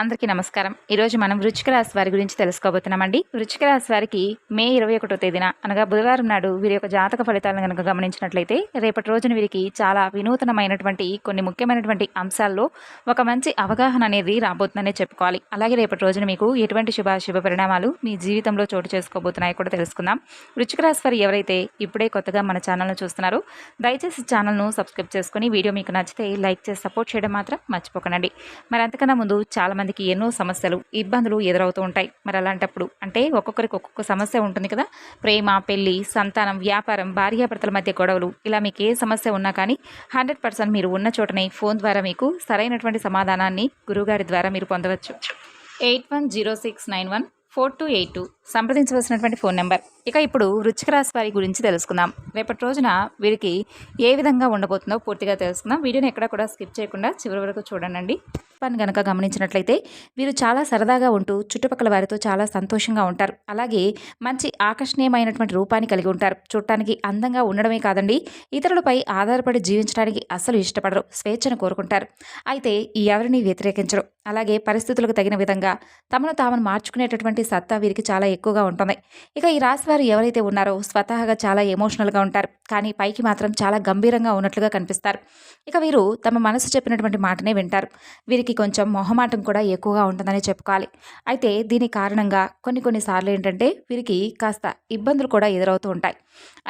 అందరికీ నమస్కారం. ఈరోజు మనం వృచ్చిక రాశి వారి గురించి తెలుసుకోబోతున్నామండి. వృచ్చిక రాశి వారికి మే ఇరవై ఒకటో తేదీన అనగా బుధవారం నాడు వీరి యొక్క జాతక ఫలితాలను కనుక గమనించినట్లయితే రేపటి రోజున వీరికి చాలా వినూతనమైనటువంటి కొన్ని ముఖ్యమైనటువంటి అంశాల్లో ఒక మంచి అవగాహన అనేది రాబోతుందనే చెప్పుకోవాలి. అలాగే రేపటి రోజున మీకు ఎటువంటి శుభ శుభ పరిణామాలు మీ జీవితంలో చోటు చేసుకోబోతున్నాయో కూడా తెలుసుకుందాం. వృచ్చిక రాశి వారు ఎవరైతే ఇప్పుడే కొత్తగా మన ఛానల్ను చూస్తున్నారో దయచేసి ఛానల్ను సబ్స్క్రైబ్ చేసుకుని వీడియో మీకు నచ్చితే లైక్ చేసి సపోర్ట్ చేయడం మాత్రం మర్చిపోకండి. మరి అంతకన్నా ముందు చాలా మందికి ఎన్నో సమస్యలు ఇబ్బందులు ఎదురవుతూ ఉంటాయి. మరి అలాంటప్పుడు అంటే ఒక్కొక్కరికి ఒక్కొక్క సమస్య ఉంటుంది కదా. ప్రేమ పెళ్ళి సంతానం వ్యాపారం భార్యాభర్తల మధ్య గొడవలు ఇలా మీకు ఏ సమస్య ఉన్నా కానీ హండ్రెడ్ పర్సెంట్ మీరు ఉన్న చోటనే ఫోన్ ద్వారా మీకు సరైనటువంటి సమాధానాన్ని గురువుగారి ద్వారా మీరు పొందవచ్చు. Eight one zero six nine one four two eight two సంప్రదించవలసినటువంటి phone number. ఇక ఇప్పుడు వృచ్చిక రాశి వారి గురించి తెలుసుకుందాం. రేపటి రోజున వీరికి ఏ విధంగా ఉండబోతుందో పూర్తిగా తెలుసుకుందాం. వీడియోని ఎక్కడ కూడా స్కిప్ చేయకుండా చివరి వరకు చూడండి. పని కనుక గమనించినట్లయితే వీరు చాలా సరదాగా ఉంటూ చుట్టుపక్కల వారితో చాలా సంతోషంగా ఉంటారు. అలాగే మంచి ఆకర్షణీయమైనటువంటి రూపాన్ని కలిగి ఉంటారు. చూడటానికి అందంగా ఉండడమే కాదండి ఇతరులపై ఆధారపడి జీవించడానికి అస్సలు ఇష్టపడరు స్వేచ్ఛను కోరుకుంటారు. అయితే ఎవరిని వ్యతిరేకించరు. అలాగే పరిస్థితులకు తగిన విధంగా తమను తామను మార్చుకునేటటువంటి సత్తా వీరికి చాలా ఎక్కువగా ఉంటుంది ఇక ఈ రాశి వారు ఎవరైతే ఉన్నారో స్వతహాగా చాలా ఎమోషనల్గా ఉంటారు. కానీ పైకి మాత్రం చాలా గంభీరంగా ఉన్నట్లుగా కనిపిస్తారు. ఇక వీరు తమ మనసు చెప్పినటువంటి మాటనే వింటారు. వీరికి కొంచెం మొహమాటం కూడా ఎక్కువగా ఉంటుందని చెప్పుకోవాలి. అయితే దీని కారణంగా కొన్ని కొన్నిసార్లు ఏంటంటే వీరికి కాస్త ఇబ్బందులు కూడా ఎదురవుతూ ఉంటాయి.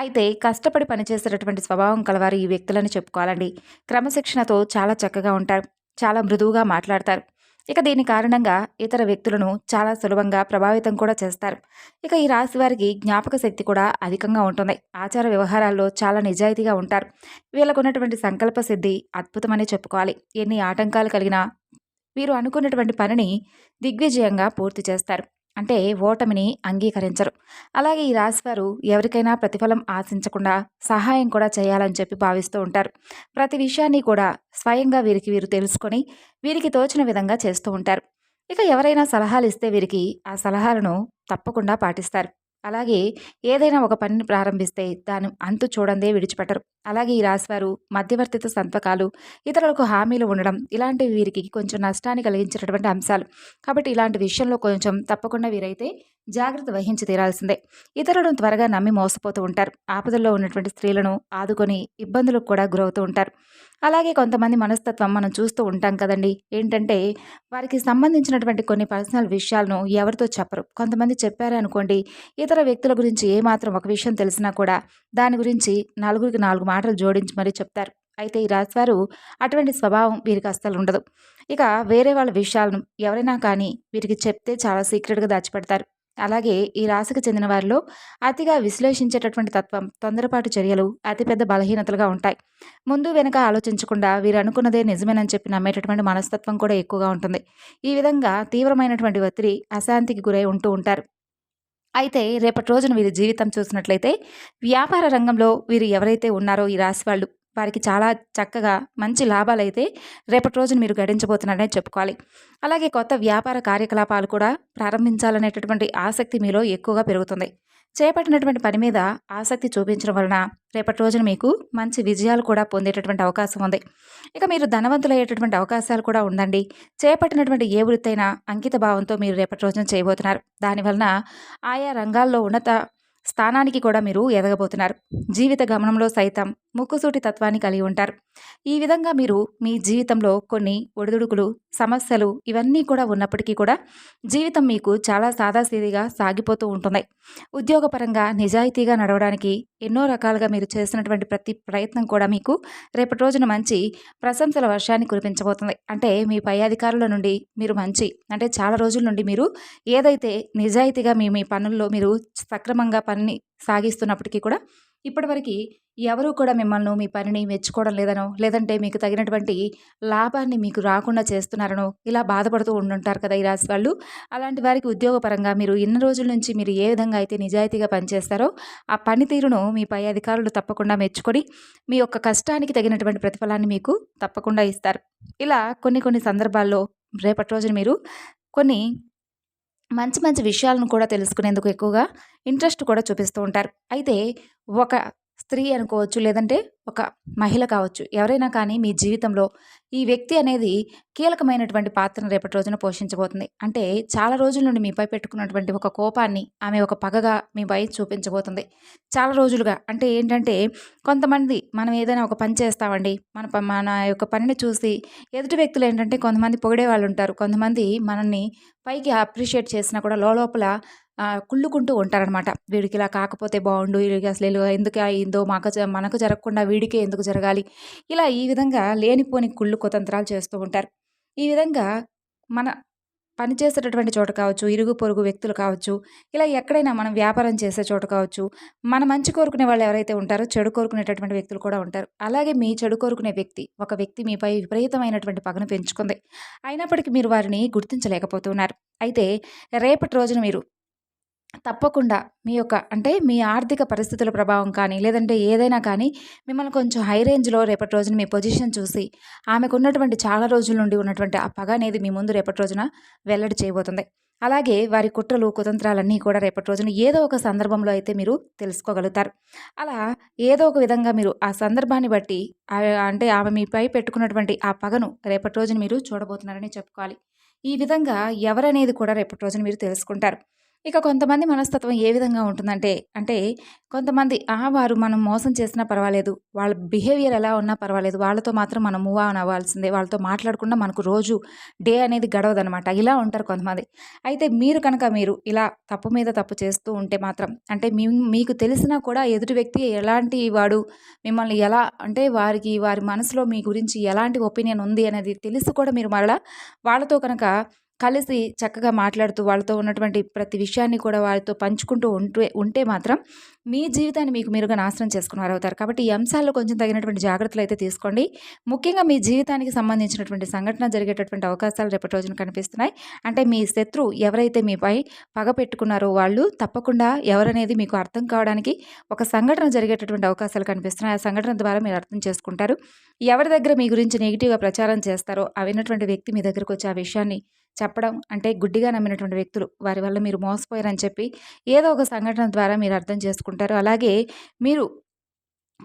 అయితే కష్టపడి పనిచేసేటటువంటి స్వభావం కలవారు ఈ వ్యక్తులని చెప్పుకోవాలండి. క్రమశిక్షణతో చాలా చక్కగా ఉంటారు. చాలా మృదువుగా మాట్లాడతారు. ఇక దీని కారణంగా ఇతర వ్యక్తులను చాలా సులభంగా ప్రభావితం కూడా చేస్తారు. ఇక ఈ రాశి వారికి జ్ఞాపక శక్తి కూడా అధికంగా ఉంటుంది. ఆచార వ్యవహారాల్లో చాలా నిజాయితీగా ఉంటారు. వీళ్ళకు ఉన్నటువంటి సంకల్ప సిద్ధి అద్భుతమనే చెప్పుకోవాలి. ఎన్ని ఆటంకాలు కలిగినా వీరు అనుకున్నటువంటి పనిని దిగ్విజయంగా పూర్తి చేస్తారు. అంటే ఓటమిని అంగీకరించరు. అలాగే ఈ రాశివారు ఎవరికైనా ప్రతిఫలం ఆశించకుండా సహాయం కూడా చేయాలని చెప్పి భావిస్తూ ఉంటారు. ప్రతి విషయాన్ని కూడా స్వయంగా వీరికి వీరు తెలుసుకొని వీరికి తోచిన విధంగా చేస్తూ ఉంటారు. ఇక ఎవరైనా సలహాలు ఇస్తే వీరికి ఆ సలహాలను తప్పకుండా పాటిస్తారు. అలాగే ఏదైనా ఒక పనిని ప్రారంభిస్తే దాని అంతు చూడందే విడిచిపెట్టరు. అలాగే ఈ రాశివారు మధ్యవర్తిత సంతకాలు ఇతరులకు హామీలు ఉండడం ఇలాంటివి వీరికి కొంచెం నష్టాన్ని కలిగించేటటువంటి అంశాలు. కాబట్టి ఇలాంటి విషయంలో కొంచెం తప్పకుండా వీరైతే జాగ్రత్త వహించి తీరాల్సిందే. ఇతరులను త్వరగా నమ్మి మోసపోతూ ఉంటారు. ఆపదల్లో ఉన్నటువంటి స్త్రీలను ఆదుకొని ఇబ్బందులకు కూడా గురవుతూ ఉంటారు. అలాగే కొంతమంది మనస్తత్వం మనం చూస్తూ ఉంటాం కదండి. ఏంటంటే వారికి సంబంధించినటువంటి కొన్ని పర్సనల్ విషయాలను ఎవరితో చెప్పరు. కొంతమంది చెప్పారే అనుకోండి ఇతర వ్యక్తుల గురించి ఏమాత్రం ఒక విషయం తెలిసినా కూడా దాని గురించి నలుగురికి నాలుగు మాటలు జోడించి మరీ చెప్తారు. అయితే ఈ రాశివారు అటువంటి స్వభావం వీరికి అస్సలు ఉండదు. ఇక వేరే వాళ్ళ విషయాలను ఎవరైనా కానీ వీరికి చెప్తే చాలా సీక్రెట్గా దాచిపెడతారు. అలాగే ఈ రాశికి చెందిన వారిలో అతిగా విశ్లేషించేటటువంటి తత్వం తొందరపాటు చర్యలు అతిపెద్ద బలహీనతలుగా ఉంటాయి. ముందు వెనక ఆలోచించకుండా వీరు అనుకున్నదే నిజమేనని చెప్పి నమ్మేటటువంటి మనస్తత్వం కూడా ఎక్కువగా ఉంటుంది. ఈ విధంగా తీవ్రమైనటువంటి ఒత్తిడి అశాంతికి గురై ఉంటూ ఉంటారు. అయితే రేపటి రోజున వీరి జీవితం చూసినట్లయితే వ్యాపార రంగంలో వీరు ఎవరైతే ఉన్నారో ఈ రాశి వాళ్ళు వారికి చాలా చక్కగా మంచి లాభాలైతే రేపటి రోజున మీరు గడించబోతున్నారనే చెప్పుకోవాలి. అలాగే కొత్త వ్యాపార కార్యకలాపాలు కూడా ప్రారంభించాలనేటటువంటి ఆసక్తి మీలో ఎక్కువగా పెరుగుతుంది. చేపట్టినటువంటి పని మీద ఆసక్తి చూపించడం వలన రేపటి రోజున మీకు మంచి విజయాలు కూడా పొందేటటువంటి అవకాశం ఉంది. ఇక మీరు ధనవంతులయ్యేటటువంటి అవకాశాలు కూడా ఉందండి. చేపట్టినటువంటి ఏ వృత్తైనా అంకిత భావంతో మీరు రేపటి రోజున చేయబోతున్నారు. దానివలన ఆయా రంగాల్లో ఉన్నత స్థానానికి కూడా మీరు ఎదగబోతున్నారు. జీవిత గమనంలో సైతం ముక్కుసూటి తత్వాన్ని కలిగి ఉంటారు. ఈ విధంగా మీరు మీ జీవితంలో కొన్ని ఒడిదుడుకులు సమస్యలు ఇవన్నీ కూడా ఉన్నప్పటికీ కూడా జీవితం మీకు చాలా సాదాసీదిగా సాగిపోతూ ఉంటుంది. ఉద్యోగపరంగా నిజాయితీగా నడవడానికి ఎన్నో రకాలుగా మీరు చేసినటువంటి ప్రతి ప్రయత్నం కూడా మీకు రేపటి రోజున మంచి ప్రశంసల వర్షాన్ని కురిపించబోతుంది. అంటే మీ పై అధికారుల నుండి మీరు మంచి అంటే చాలా రోజుల నుండి మీరు ఏదైతే నిజాయితీగా మీ మీ పనుల్లో మీరు సక్రమంగా పనిని సాగిస్తున్నప్పటికీ కూడా ఇప్పటివరకు ఎవరూ కూడా మిమ్మల్ని మీ పనిని మెచ్చుకోవడం లేదనో లేదంటే మీకు తగినటువంటి లాభాన్ని మీకు రాకుండా చేస్తున్నారనో ఇలా బాధపడుతూ ఉండుంటారు కదా ఈ రాశి వాళ్ళు. అలాంటి వారికి ఉద్యోగపరంగా మీరు ఇన్ని రోజుల నుంచి మీరు ఏ విధంగా అయితే నిజాయితీగా పనిచేస్తారో ఆ పనితీరును మీ పై అధికారులు తప్పకుండా మెచ్చుకొని మీ యొక్క కష్టానికి తగినటువంటి ప్రతిఫలాన్ని మీకు తప్పకుండా ఇస్తారు. ఇలా కొన్ని కొన్ని సందర్భాల్లో రేపటి రోజున మీరు కొన్ని మంచి మంచి విషయాలను కూడా తెలుసుకునేందుకు ఎక్కువగా ఇంట్రెస్ట్ కూడా చూపిస్తూ ఉంటారు. అయితే ఒక స్త్రీ అనుకోవచ్చు లేదంటే ఒక మహిళ కావచ్చు ఎవరైనా కానీ మీ జీవితంలో ఈ వ్యక్తి అనేది కీలకమైనటువంటి పాత్రను రేపటి రోజున పోషించబోతుంది. అంటే చాలా రోజుల నుండి మీపై పెట్టుకున్నటువంటి ఒక కోపాన్ని ఆమె ఒక పగగా మీపై చూపించబోతుంది. చాలా రోజులుగా అంటే ఏంటంటే కొంతమంది మనం ఏదైనా ఒక పని చేస్తామండి మన ప- మన యొక్క పనిని చూసి ఎదుటి వ్యక్తులు ఏంటంటే కొంతమంది పొగిడే వాళ్ళు ఉంటారు. కొంతమంది మనల్ని పైకి అప్రిషియేట్ చేసినా కూడా లోపల కుళ్ళుకుంటూ ఉంటారనమాట వీడికి ఇలా కాకపోతే బాగుండు వీడికి అసలు ఇలా ఎందుకు అయిందో మాకు మనకు జరగకుండా వీడికే ఎందుకు జరగాలి? ఇలా ఈ విధంగా లేనిపోని కుళ్ళు కుతంత్రాలు చేస్తూ ఉంటారు. ఈ విధంగా మన పని చేసేటటువంటి చోట కావచ్చు ఇరుగు పొరుగు వ్యక్తులు కావచ్చు ఇలా ఎక్కడైనా మనం వ్యాపారం చేసే చోట కావచ్చు మన మంచి కోరుకునే వాళ్ళు ఎవరైతే ఉంటారో చెడు కోరుకునేటటువంటి వ్యక్తులు కూడా ఉంటారు. అలాగే మీ చెడు కోరుకునే వ్యక్తి ఒక వ్యక్తి మీపై విపరీతమైనటువంటి పగను పెంచుకుంది. అయినప్పటికీ మీరు వారిని గుర్తించలేకపోతున్నారు. అయితే రేపటి రోజున మీరు తప్పకుండా మీ యొక్క అంటే మీ ఆర్థిక పరిస్థితుల ప్రభావం కానీ లేదంటే ఏదైనా కానీ మిమ్మల్ని కొంచెం హై రేంజ్లో రేపటి రోజున మీ పొజిషన్ చూసి ఆమెకు ఉన్నటువంటి చాలా రోజుల నుండి ఉన్నటువంటి ఆ పగ అనేది మీ ముందు రేపటి రోజున వెల్లడి చేయబోతుంది. అలాగే వారి కుట్రలు కుతంత్రాలన్నీ కూడా రేపటి రోజున ఏదో ఒక సందర్భంలో అయితే మీరు తెలుసుకోగలుగుతారు. అలా ఏదో ఒక విధంగా మీరు ఆ సందర్భాన్ని బట్టి అంటే ఆమె మీపై పెట్టుకున్నటువంటి ఆ పగను రేపటి రోజున మీరు చూడబోతున్నారని చెప్పుకోవాలి. ఈ విధంగా ఎవరనేది కూడా రేపటి రోజున మీరు తెలుసుకుంటారు. ఇక కొంతమంది మనస్తత్వం ఏ విధంగా ఉంటుందంటే అంటే కొంతమంది ఆ వారు మనం మోసం చేసినా పర్వాలేదు వాళ్ళ బిహేవియర్ ఎలా ఉన్నా పర్వాలేదు వాళ్ళతో మాత్రం మనం మూవ్ ఆన్ అవ్వాల్సిందే వాళ్ళతో మాట్లాడకుండా మనకు రోజు డే అనేది గడవదనమాట ఇలా ఉంటారు కొంతమంది. అయితే మీరు కనుక మీరు ఇలా తప్పు మీద తప్పు చేస్తూ ఉంటే మాత్రం అంటే మీ మీకు తెలిసినా కూడా ఎదుటి వ్యక్తి ఎలాంటి వాడు మిమ్మల్ని ఎలా అంటే వారికి వారి మనసులో మీ గురించి ఎలాంటి ఒపీనియన్ ఉంది అనేది తెలిసి కూడా మీరు మరలా వాళ్ళతో కనుక కలిసి చక్కగా మాట్లాడుతూ వాళ్ళతో ఉన్నటువంటి ప్రతి విషయాన్ని కూడా వాళ్ళతో పంచుకుంటూ ఉంటే ఉంటే మాత్రం మీ జీవితాన్ని మీకు మీరుగా నాశనం చేసుకుని వారు అవుతారు కాబట్టి ఈ అంశాల్లో కొంచెం తగినటువంటి జాగ్రత్తలు అయితే తీసుకోండి. ముఖ్యంగా మీ జీవితానికి సంబంధించినటువంటి సంఘటన జరిగేటటువంటి అవకాశాలు రేపటి రోజున కనిపిస్తున్నాయి. అంటే మీ శత్రువు ఎవరైతే మీపై పగ పెట్టుకున్నారో వాళ్ళు తప్పకుండా ఎవరనేది మీకు అర్థం కావడానికి ఒక సంఘటన జరిగేటటువంటి అవకాశాలు కనిపిస్తున్నాయి. ఆ సంఘటన ద్వారా మీరు అర్థం చేసుకుంటారు. ఎవరి దగ్గర మీ గురించి నెగిటివ్గా ప్రచారం చేస్తారో అవినటువంటి వ్యక్తి మీ దగ్గరకు వచ్చి ఆ విషయాన్ని చెప్పడం అంటే గుడ్డిగా నమ్మినటువంటి వ్యక్తులు వారి వల్ల మీరు మోసపోయారని చెప్పి ఏదో ఒక సంఘటన ద్వారా మీరు అర్థం చేసుకుంటారు. అలాగే మీరు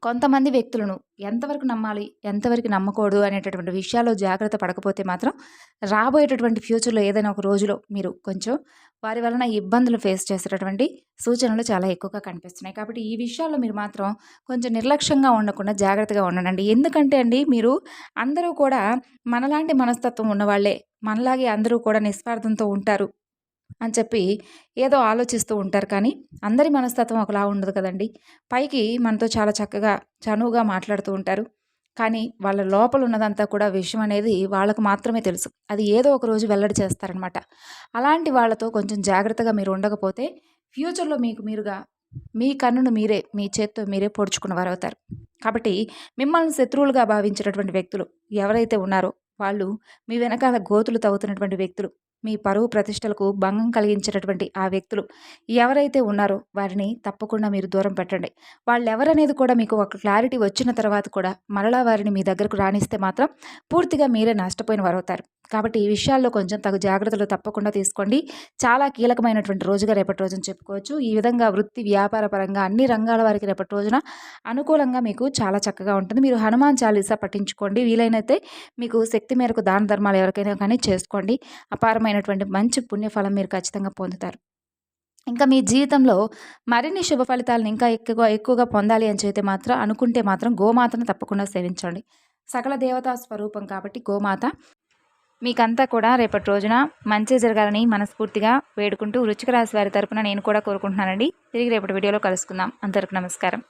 కొంతమంది వ్యక్తులను ఎంతవరకు నమ్మాలి ఎంతవరకు నమ్మకూడదు అనేటటువంటి విషయాల్లో జాగ్రత్త పడకపోతే మాత్రం రాబోయేటటువంటి ఫ్యూచర్లో ఏదైనా ఒక రోజులో మీరు కొంచెం వారి వలన ఇబ్బందులు ఫేస్ చేసేటటువంటి సూచనలు చాలా ఎక్కువగా కనిపిస్తున్నాయి. కాబట్టి ఈ విషయాల్లో మీరు మాత్రం కొంచెం నిర్లక్ష్యంగా ఉండకుండా జాగ్రత్తగా ఉండండి. ఎందుకంటే అండి మీరు అందరూ కూడా మనలాంటి మనస్తత్వం ఉన్నవాళ్ళే మనలాగే అందరూ కూడా నిస్వార్థంతో ఉంటారు అని చెప్పి ఏదో ఆలోచిస్తూ ఉంటారు కానీ అందరి మనస్తత్వం ఒకలా ఉండదు కదండి. పైకి మనతో చాలా చక్కగా చనువుగా మాట్లాడుతూ ఉంటారు. కానీ వాళ్ళ లోపల ఉన్నదంతా కూడా విషయం అనేది వాళ్ళకు మాత్రమే తెలుసు. అది ఏదో ఒక రోజు వెల్లడి చేస్తారనమాట. అలాంటి వాళ్ళతో కొంచెం జాగ్రత్తగా మీరు ఉండకపోతే ఫ్యూచర్లో మీకు మీరుగా మీ కన్నును మీరే మీ చేత్తో మీరే పొడుచుకున్నవారు అవుతారు కాబట్టి మిమ్మల్ని శత్రువులుగా భావించినటువంటి వ్యక్తులు ఎవరైతే ఉన్నారో వాళ్ళు మీ వెనకాల గోతులు తవ్వుతున్నటువంటి వ్యక్తులు. మీ పరువు ప్రతిష్టలకు భంగం కలిగించేటటువంటి ఆ వ్యక్తులు ఎవరైతే ఉన్నారో వారిని తప్పకుండా మీరు దూరం పెట్టండి. వాళ్ళు ఎవరనేది కూడా మీకు ఒక క్లారిటీ వచ్చిన తర్వాత కూడా మరలా వారిని మీ దగ్గరకు రాణిస్తే మాత్రం పూర్తిగా మీరే నష్టపోయిన వారు అవుతారు కాబట్టి ఈ విషయాల్లో కొంచెం తగు జాగ్రత్తలు తప్పకుండా తీసుకోండి. చాలా కీలకమైనటువంటి రోజుగా రేపటి రోజున చెప్పుకోవచ్చు. ఈ విధంగా వృత్తి వ్యాపార పరంగా అన్ని రంగాల వారికి రేపటి రోజున అనుకూలంగా మీకు చాలా చక్కగా ఉంటుంది. మీరు హనుమాన్ చాలీసా పఠించుకోండి. వీలైనైతే మీకు శక్తి మేరకు దాన ధర్మాలు ఎవరికైనా కానీ చేసుకోండి. అపారమైన అద్భుతమైనటువంటి మంచి పుణ్యఫలం మీరు ఖచ్చితంగా పొందుతారు. ఇంకా మీ జీవితంలో మరిన్ని శుభ ఫలితాలను ఇంకా ఎక్కువగా ఎక్కువగా పొందాలి అని చెబితే మాత్రం అనుకుంటే మాత్రం గోమాతను తప్పకుండా సేవించండి. సకల దేవతా స్వరూపం కాబట్టి గోమాత మీకంతా కూడా రేపటి రోజున మంచి జరగాలని మనస్ఫూర్తిగా వేడుకుంటూ వృచ్చిక రాశి వారి తరపున నేను కూడా కోరుకుంటున్నానండి. తిరిగి రేపటి వీడియోలో కలుసుకుందాం. అందరికి నమస్కారం.